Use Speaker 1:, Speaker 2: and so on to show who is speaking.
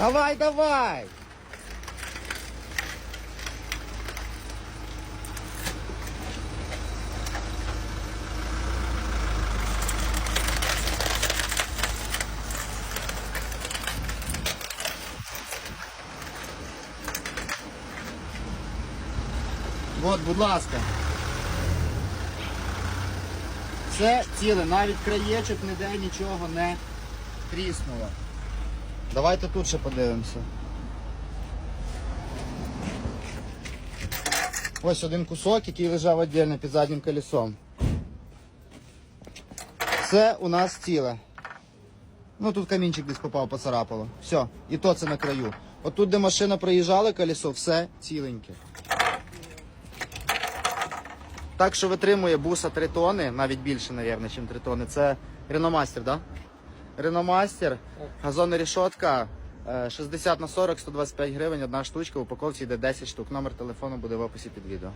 Speaker 1: Давай, давай! От, будь ласка. Все ціле, навіть краєчок ніде нічого не тріснуло. Давайте тут ще подивимося. Ось один кусок, який лежав віддільно під заднім колесом. Це у нас ціле. Ну тут камінчик десь попав, поцарапало. Все, і то це на краю. От тут, де машина проїжджала колесо, все ціленьке. Так що витримує буса 3 тони, навіть більше, мабуть, ніж 3 тони. Це Реномастер, так? Да? Реномастер, газонна рішотка, е, 60 на 40, 125 гривень, одна штучка, в упаковці йде 10 штук. Номер телефону буде в описі під відео.